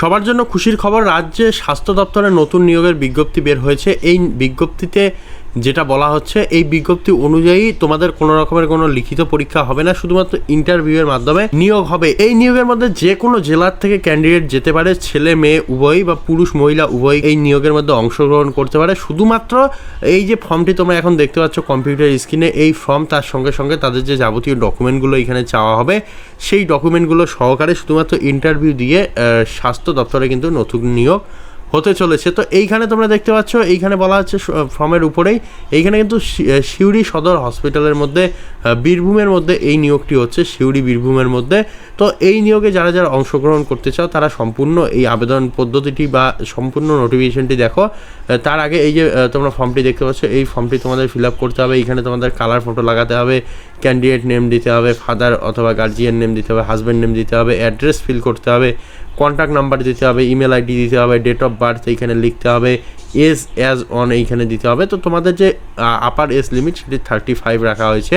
সবার জন্য খুশির খবর রাজ্যে স্বাস্থ্য দপ্তরের নতুন নিয়োগের বিজ্ঞপ্তি বের হয়েছে। এই বিজ্ঞপ্তিতে যেটা বলা হচ্ছে, এই বিজ্ঞপ্তি অনুযায়ী তোমাদের কোনো রকমের কোনো লিখিত পরীক্ষা হবে না, শুধুমাত্র ইন্টারভিউয়ের মাধ্যমে নিয়োগ হবে। এই নিয়োগের মধ্যে যে কোনো জেলার থেকে ক্যান্ডিডেট যেতে পারে, ছেলে, মেয়ে, উভয়ই বা পুরুষ, মহিলা উভয় এই নিয়োগের মধ্যে অংশগ্রহণ করতে পারে। শুধুমাত্র এই যে ফর্মটি তোমরা এখন দেখতে পাচ্ছ কম্পিউটার স্ক্রিনে এই ফর্ম তার সঙ্গে সঙ্গে তাদের যে যাবতীয় ডকুমেন্টগুলো এখানে চাওয়া হবে, সেই ডকুমেন্টগুলো সহকারে শুধুমাত্র ইন্টারভিউ দিয়ে স্বাস্থ্য দপ্তরে কিন্তু নতুন নিয়োগ হতে চলেছে। তো এইখানে তোমরা দেখতে পাচ্ছ, এইখানে বলা হচ্ছে ফর্মের উপরেই। এইখানে কিন্তু সিউড়ি সদর হসপিটালের মধ্যে বীরভূমের মধ্যে এই নিয়োগটি হচ্ছে, সিউড়ি বীরভূমের মধ্যে। তো এই নিয়োগে যারা যারা অংশগ্রহণ করতে চাও, তারা সম্পূর্ণ এই আবেদন পদ্ধতিটি বা সম্পূর্ণ নোটিফিকেশনটি দেখো। তার আগে এই যে তোমরা ফর্মটি দেখতে পাচ্ছ, এই ফর্মটি তোমাদের ফিল আপ করতে হবে। এইখানে তোমাদের কালার ফটো লাগাতে হবে, ক্যান্ডিডেট নেম দিতে হবে, ফাদার অথবা গার্জিয়ান নেম দিতে হবে, হাজব্যান্ড নেম দিতে হবে, অ্যাড্রেস ফিল করতে হবে। কন্ট্যাক্ট নাম্বার দিতে হবে ইমেল আইডি দিতে হবে ডেট অফ বার্থ এইখানে লিখতে হবে এজ অ্যাজ অন এইখানে দিতে হবে। তো তোমাদের যে আপার এজ লিমিট সেটি থার্টি ফাইভ রাখা হয়েছে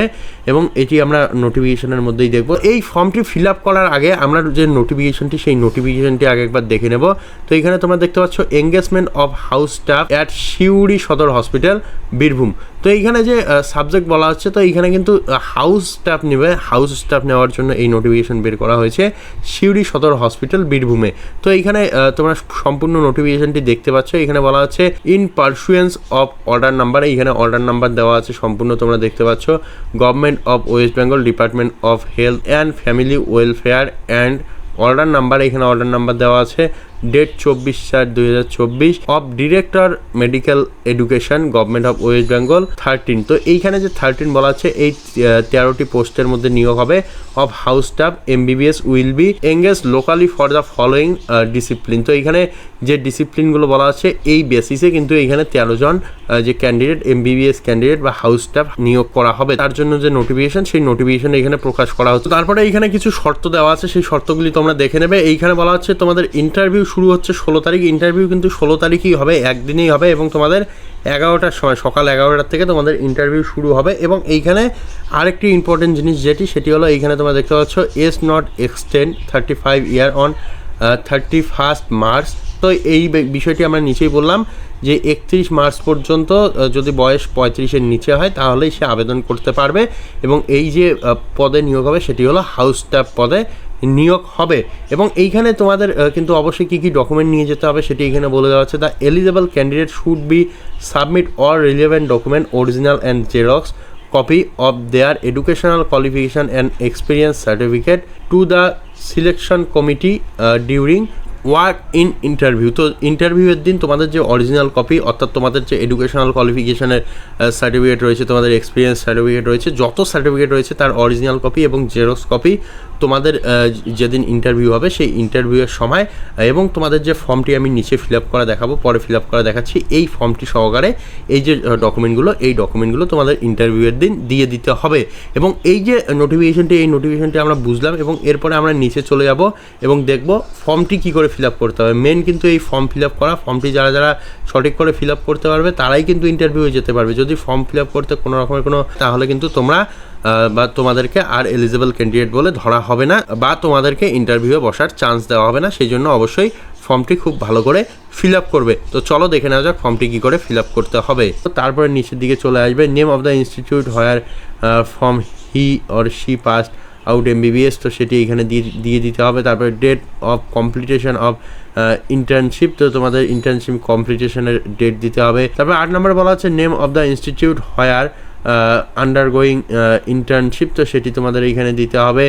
এবং এটি আমরা নোটিফিকেশনের মধ্যেই দেখব। এই ফর্মটি ফিল আপ করার আগে আমরা যে নোটিফিকেশনটি সেই নোটিফিকেশনটি আগে একবার দেখে নেব। তো এখানে তোমরা দেখতে পাচ্ছ engagement of house staff at Siuri Sadar hospital Birbhum. তো এইখানে যে সাবজেক্ট বলা হচ্ছে, তো এইখানে কিন্তু হাউস স্টাফ নেবে হাউস স্টাফ নেওয়ার জন্য এই নোটিফিকেশন বের করা হয়েছে শিউড়ি সদর হসপিটাল বীরভূমে। তো এইখানে তোমরা সম্পূর্ণ নোটিফিকেশনটি দেখতে পাচ্ছ। এখানে বলা হচ্ছে in pursuance of order number এইখানে অর্ডার নাম্বার দেওয়া আছে, সম্পূর্ণ তোমরা দেখতে পাচ্ছ। Government of West Bengal department of health and family welfare and order number এখানে অর্ডার নাম্বার দেওয়া আছে। ডেট চব্বিশ চার দুই হাজার চব্বিশ of director medical education government of West Bengal thirteen তো এইখানে যে থার্টিন বলা আছে, এই তেরোটি পোস্টের মধ্যে নিয়োগ হবে of house staff MBBS will be engage locally for the following discipline তো এইখানে যে ডিসিপ্লিনগুলো বলা আছে, এই বেসিসে কিন্তু এইখানে তেরো জন যে ক্যান্ডিডেট এমবিবিএস ক্যান্ডিডেট বা হাউস স্টাফ নিয়োগ করা হবে। তার জন্য যে নোটিফিকেশন সেই নোটিফিকেশন এখানে প্রকাশ করা হচ্ছে। তারপরে এইখানে কিছু শর্ত দেওয়া আছে, সেই শর্তগুলি তোমরা দেখে নেবে। এইখানে বলা হচ্ছে তোমাদের ইন্টারভিউ শুরু হচ্ছে ষোলো তারিখ। ইন্টারভিউ কিন্তু ষোলো তারিখই হবে, একদিনেই হবে এবং তোমাদের এগারোটার সময়, সকাল এগারোটার থেকে তোমাদের ইন্টারভিউ শুরু হবে এবং এইখানে আরেকটি ইম্পর্টেন্ট জিনিস যেটি, সেটি হলো এইখানে তোমরা দেখতে পাচ্ছ as not extend thirty five year on thirty first March তো এই বিষয়টি আমরা নিচেই বললাম যে একত্রিশ মার্চ পর্যন্ত যদি বয়স পঁয়ত্রিশের নিচে হয়, তাহলেই সে আবেদন করতে পারবে এবং এই যে পদে নিয়োগ হবে, সেটি হলো হাউস স্টাফ পদে। নিয়োগ হবে। এবং এইখানে তোমাদের কিন্তু অবশ্যই কী কী ডকুমেন্ট নিয়ে যেতে হবে সেটি এখানে বলে দেওয়া হচ্ছে the eligible candidate should be submit all relevant document original and xerox copy of their educational qualification and experience certificate to the selection committee during walk in interview তো ইন্টারভিউয়ের দিন তোমাদের যে অরিজিনাল কপি অর্থাৎ তোমাদের যে এডুকেশনাল কোয়ালিফিকেশনের সার্টিফিকেট রয়েছে, তোমাদের এক্সপিরিয়েন্স সার্টিফিকেট রয়েছে, যত সার্টিফিকেট রয়েছে তার অরিজিনাল কপি এবং জেরক্স কপি তোমাদের যেদিন ইন্টারভিউ হবে, সেই ইন্টারভিউয়ের সময় এবং তোমাদের যে ফর্মটি আমি নিচে ফিল আপ করা দেখাবো, পরে ফিল আপ করা দেখাচ্ছি, এই ফর্মটি সহকারে এই যে ডকুমেন্টগুলো এই ডকুমেন্টগুলো তোমাদের ইন্টারভিউয়ের দিন দিয়ে দিতে হবে। এবং এই যে নোটিফিকেশনটি এই নোটিফিকেশনটি আমরা বুঝলাম, এবং এরপরে আমরা নিচে চলে যাব এবং দেখব ফর্মটি কি করে ফিল আপ করতে হবে। মেন কিন্তু এই ফর্ম ফিল আপ করা ফর্মটি যারা যারা সঠিক করে ফিল আপ করতে পারবে, তারাই কিন্তু ইন্টারভিউ যেতে পারবে। যদি ফর্ম ফিল আপ করতে কোনো রকমের কোনো, তাহলে কিন্তু তোমরা বা তোমাদেরকে আর এলিজেবল ক্যান্ডিডেট বলে ধরা হবে না, বা তোমাদেরকে ইন্টারভিউয়ে বসার চান্স দেওয়া হবে না, সেই জন্য অবশ্যই ফর্মটি খুব ভালো করে ফিল আপ করবে। তো চলো দেখে নেওয়া যাক ফর্মটি কী করে ফিল আপ করতে হবে। তো তারপরে নিচের দিকে চলে আসবে name of the institute where from he or she pass out M MBBS তো সেটি এখানে দিয়ে দিয়ে দিতে হবে। তারপরে date of completion of internship তো তোমাদের ইন্টার্নশিপ কমপ্লিটেশনের ডেট দিতে হবে। তারপরে আট নম্বরে বলা হচ্ছে name of the institute where undergoing internship তো সেটি তোমাদের এইখানে দিতে হবে।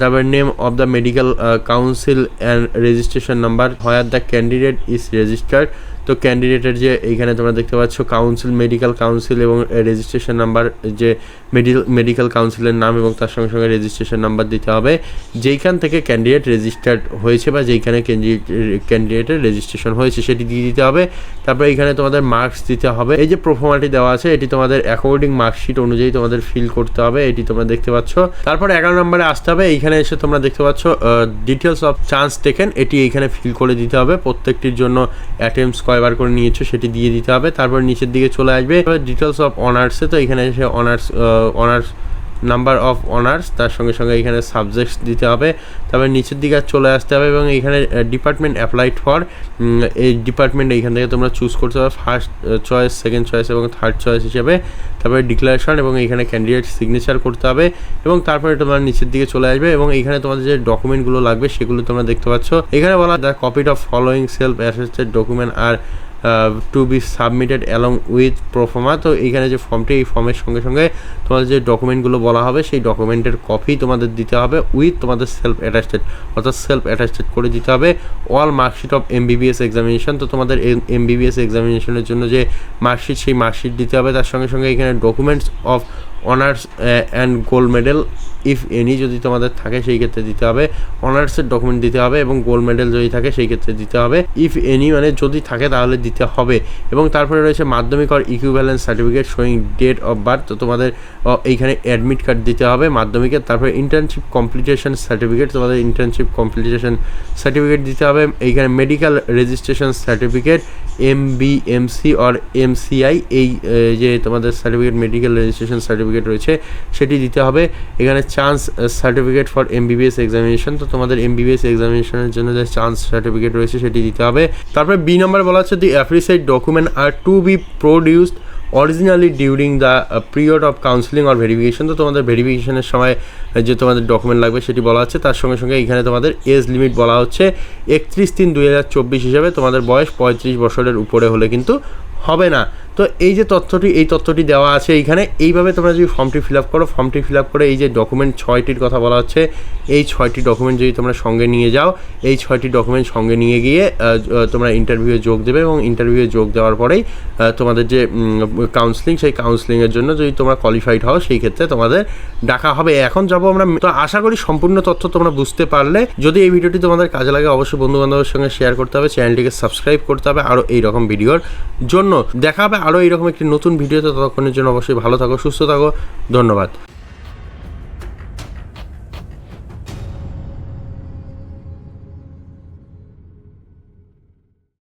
তারপর name of the medical council and registration number where the candidate is registered তো ক্যান্ডিডেটের যে এইখানে তোমরা দেখতে পাচ্ছ কাউন্সিল মেডিকেল কাউন্সিল এবং রেজিস্ট্রেশন নাম্বার যে মেডিকেল মেডিকেল কাউন্সিলের নাম এবং তার সঙ্গে সঙ্গে রেজিস্ট্রেশন নাম্বার দিতে হবে। যেইখান থেকে ক্যান্ডিডেট রেজিস্টার্ড হয়েছে বা যেইখানে ক্যান্ডিডেটের রেজিস্ট্রেশন হয়েছে সেটি দিয়ে দিতে হবে। তারপরে এইখানে তোমাদের মার্কস দিতে হবে। এই যে প্রোফোমাটি দেওয়া আছে, এটি তোমাদের অ্যাকর্ডিং মার্কশিট অনুযায়ী তোমাদের ফিল করতে হবে। এটি তোমরা দেখতে পাচ্ছ। তারপর এগারো নম্বরে আসতে হবে। এইখানে এসে তোমরা দেখতে পাচ্ছ ডিটেলস অফ চান্স টেকেন এটি এইখানে ফিল করে দিতে হবে। প্রত্যেকটির জন্য অ্যাটেম্পস কয়বার করে নিয়েছো, সেটি দিয়ে দিতে হবে। তারপর নিচের দিকে চলে আসবে। ডিটেলস অফ অনার্সে তো এখানে এসে honours honours number of honours তার সঙ্গে সঙ্গে এখানে সাবজেক্টস দিতে হবে। তারপরে নিচের দিকে চলে আসতে হবে এবং এখানে ডিপার্টমেন্ট অ্যাপ্লাইড ফর এই ডিপার্টমেন্ট এইখান থেকে তোমরা চুজ করতে হবে ফার্স্ট চয়েস সেকেন্ড চয়েস এবং থার্ড চয়েস হিসেবে। তারপরে ডিক্লারেশন এবং এইখানে ক্যান্ডিডেট সিগনেচার করতে হবে এবং তারপরে তোমরা নিচের দিকে চলে আসবে এবং এইখানে তোমাদের যে ডকুমেন্টগুলো লাগবে সেগুলো তোমরা দেখতে পাচ্ছ। এখানে বলা the copied of following self attested document are to be submitted along with proforma তো এইখানে যে ফর্মটি এই ফর্মের সঙ্গে সঙ্গে তোমাদের যে ডকুমেন্টগুলো বলা হবে, সেই ডকুমেন্টের কপি তোমাদের দিতে হবে উইথ তোমাদের সেলফ অ্যাটাস্টেড অর্থাৎ সেলফ অ্যাটাস্টেড করে দিতে হবে all marksheet of MBBS examination তো তোমাদের এমবিবিএস এক্সামিনেশনের জন্য যে মার্কশিট সেই মার্কশিট দিতে হবে। তার সঙ্গে সঙ্গে এখানে documents of honours and gold medal if any যদি তোমাদের থাকে, সেই ক্ষেত্রে দিতে হবে। অনার্সের ডকুমেন্ট দিতে হবে এবং গোল্ড মেডেল যদি থাকে, সেই ক্ষেত্রে দিতে হবে। ইফ এনি মানে যদি থাকে, তাহলে দিতে হবে। এবং তারপরে রয়েছে Madhyamik or equivalence certificate showing date of birth তো তোমাদের এইখানে অ্যাডমিট কার্ড দিতে হবে মাধ্যমিকের। তারপরে ইন্টার্নশিপ কমপ্লিটেশন সার্টিফিকেট তোমাদের ইন্টার্নশিপ কমপ্লিটেশন সার্টিফিকেট দিতে হবে। এইখানে medical registration certificate M B M C or M CI এই আহ, যে তোমাদের সার্টিফিকেট মেডিকেল রেজিস্ট্রেশন সার্টিফিকেট রয়েছে সেটি দিতে হবে। এখানে chance certificate for MBBS examination তো তোমাদের এমবিবিএস এক্সামিনেশনের জন্য যে চান্স সার্টিফিকেট রয়েছে সেটি দিতে হবে। তারপরে বি নম্বর বলা হচ্ছে the aforesaid document are to be produced originally during the period of counselling or verification তো তোমাদের ভেরিফিকেশনের সময় যে তোমাদের ডকুমেন্ট লাগবে সেটি বলা হচ্ছে। তার সঙ্গে সঙ্গে এখানে তোমাদের এজ লিমিট বলা হচ্ছে একত্রিশ তিন দুই হাজার চব্বিশ হিসাবে। তোমাদের বয়স পঁয়ত্রিশ বছরের উপরে হলে কিন্তু হবে না। তো এই যে তথ্যটি, এই তথ্যটি দেওয়া আছে এইখানে। এইভাবে তোমরা যদি ফর্মটি ফিল আপ করো, ফর্মটি ফিল আপ করে এই যে ডকুমেন্ট ছয়টির কথা বলা হচ্ছে, এই ছয়টি ডকুমেন্ট যদি তোমরা সঙ্গে নিয়ে যাও, এই ছয়টি ডকুমেন্ট সঙ্গে নিয়ে গিয়ে তোমরা ইন্টারভিউয়ে যোগ দেবে এবং ইন্টারভিউয়ে যোগ দেওয়ার পরেই তোমাদের যে কাউন্সিলিং সেই কাউন্সিলিংয়ের জন্য যদি তোমরা কোয়ালিফাইড হও, সেই ক্ষেত্রে তোমাদের ডাকা হবে। এখন যাব আমরা, তো আশা করি সম্পূর্ণ তথ্য তোমরা বুঝতে পারলে। যদি এই ভিডিওটি তোমাদের কাজে লাগে, অবশ্যই বন্ধু বান্ধবের সঙ্গে শেয়ার করতে হবে চ্যানেলটিকে সাবস্ক্রাইব করতে হবে, আরও এইরকম ভিডিওর জন্য। দেখা হবে আরও এইরকম একটি নতুন ভিডিওতে ততক্ষণের জন্য অবশ্যই ভালো থাকো সুস্থ থাকো ধন্যবাদ।